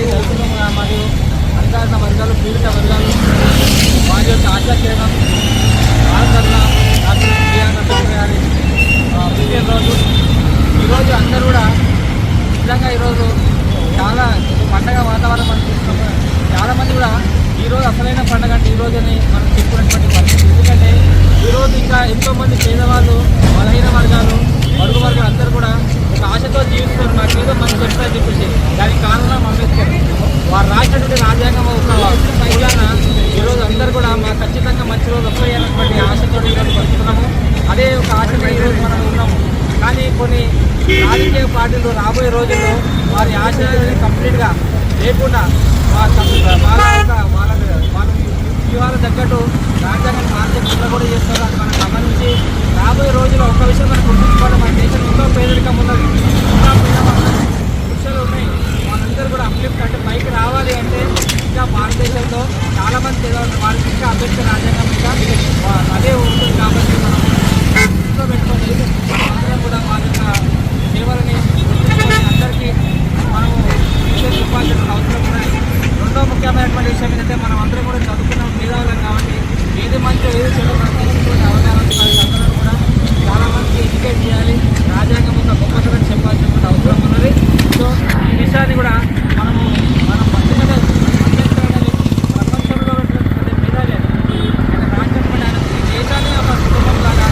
మంది దళితులు మరియు అధికారిక వర్గాలు పీడిత వర్గాలు వారి యొక్క ఆశాకేయడం భారతరత్న డాక్టర్ బిఆర్ గారి ఈరోజు అందరూ కూడా నిజంగా ఈరోజు చాలా పండగ వాతావరణం మనం చూస్తున్నాం. చాలా కూడా ఈరోజు అసలైన పండగ అంటే ఈ రోజని మనం చెప్పుకున్నటువంటి పరిస్థితి. ఎందుకంటే ఈరోజు ఇంకా ఎంతో మంది పేదవాళ్ళు బలహీన వర్గాలు బడుగు వర్గాలు అందరూ కూడా ఒక ఆశతో జీవిస్తున్నారు. మాకు ఏదో మంచి చెప్తారని చెప్పేసి దానికి కారణం అంబేద్కర్ వారు రాసినటువంటి రాజ్యాంగం ఒక మూలాన ఈరోజు అందరూ కూడా మాకు ఖచ్చితంగా మంచి రోజు వస్తాయన్నటువంటి ఆశతో ఈరోజు బతుకుతున్నాము అదే ఒక ఆశతో ఈరోజు మనం ఉన్నాము కానీ రాజకీయ పార్టీలు రాబోయే రోజుల్లో వారి ఆశయాలని కంప్లీట్గా లేకుండా వాళ్ళ వాళ్ళ వాళ్ళ వ్యూహాల తగ్గట్టు రాజ్యాంగాన్ని మార్చే పనులు కూడా చేస్తారు. అది మనం గమనించి రాబోయే రోజుల్లో ఒక విషయం మనం గుర్తుంచుకోవాలి. మన దేశం ఎంతో పేదరికం ఉన్నది. ఇంకా ఉన్నాయి. వాళ్ళందరూ కూడా అప్లిఫ్ట్ అంటే పైకి రావాలి అంటే ఇంకా భారతదేశంలో చాలామంది పేదవాళ్ళు వాళ్ళకి ఇంకా అంబేద్కర్ రాజ్యాంగం ఇంకా అదే ఉంటుంది కాబట్టి మనం దృష్టిలో పెట్టుకొని అందరం కూడా వాళ్ళ యొక్క సేవలని గుర్తుంచుకొని అందరికీ మనము విషయం చెప్పాల్సిన అవసరం ఉన్నది రెండో ముఖ్యమైనటువంటి విషయం ఏంటంటే మనం అందరం కూడా చదువుకున్న మేధావులం కాబట్టి మనం అవగాహన అందరం కూడా చాలా మందికి ఎడ్యుకేట్ చేయాలి రాజ్యాంగం ఒక గొప్పతనం చెప్పాల్సినటువంటి అవసరం ఉన్నది సో ఈ విషయాన్ని కూడా మనము మనం ఎందుకంటే ప్రపంచంలో ఉన్నటువంటి మేధావి ఆయన. ఆయన రాసినటువంటి ఆయన ఈ దేశాన్ని ఒక కుటుంబం ఆయన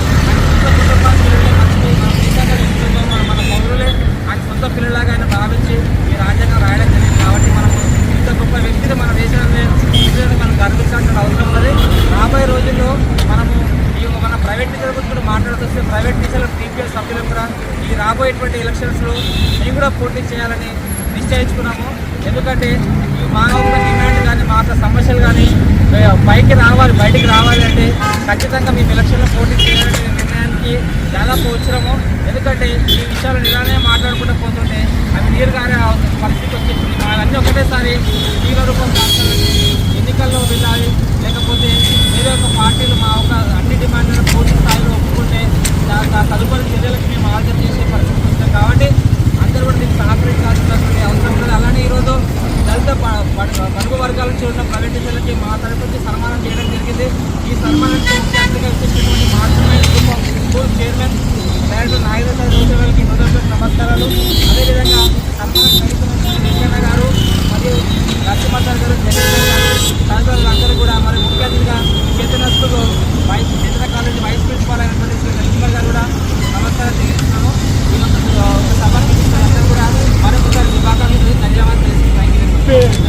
సొంత పిల్లలే మంచిది మన దేశాన్ని కుటుంబం మన మన పౌరులే ఆయన సొంత పిల్లలాగా ఆయన భావించి ఈ రాజ్యాంగం రాయడం జరిగింది కాబట్టి మనము ఇంత గొప్ప వ్యక్తిని మన దేశాన్ని ప్రజలను మనం గర్వించాల్సిన అవసరం ఉన్నది రాబోయే రోజుల్లో మనము ఈ మన ప్రైవేట్ టీచర్ గురించి కూడా మాట్లాడుతూ ప్రైవేట్ టీచర్లు టీపీఎస్ సభ్యులు కూడా ఈ రాబోయేటువంటి ఎలక్షన్స్లో మేము కూడా పోటీ చేయాలని నిశ్చయించుకున్నాము. ఎందుకంటే ఈ మా యొక్క డిమాండ్ కానీ మా యొక్క సమస్యలు కానీ పైకి రావాలి బయటికి రావాలి అంటే ఖచ్చితంగా మేము ఎలక్షన్లో పోటీ చేయాలనే నిర్ణయానికి దాదాపు వచ్చినాము. ఎందుకంటే ఈ విషయాలు ఇలానే మాట్లాడుకుంటూ పోతుంటే అవి నీరు గారే పరిస్థితి వచ్చేసింది అవన్నీ ఒకటేసారి తీవ్ర రూపం తదుపరి చర్యలకు మేము ఆర్డర్ చేసే పరిస్థితి వస్తాం కాబట్టి అందరూ కూడా దీనికి సహకరించాల్సినటువంటి అవసరం ఉన్నది. అలానే ఈరోజు దళిత పడుగు వర్గాల నుంచి ఉన్న ప్రైవేట్ టీచర్లకి మా తరపు నుంచి సన్మానం చేయడం జరిగింది. ఈ సన్మానం చేసినటువంటి మాత్రమే వచ్చేసినటువంటి స్కూల్ చైర్మన్ డైరెక్టర్ నాగేశ్వర రోజు గారికి హృదయపూర్వక నమస్కారాలు. అదేవిధంగా సన్మానం Happy.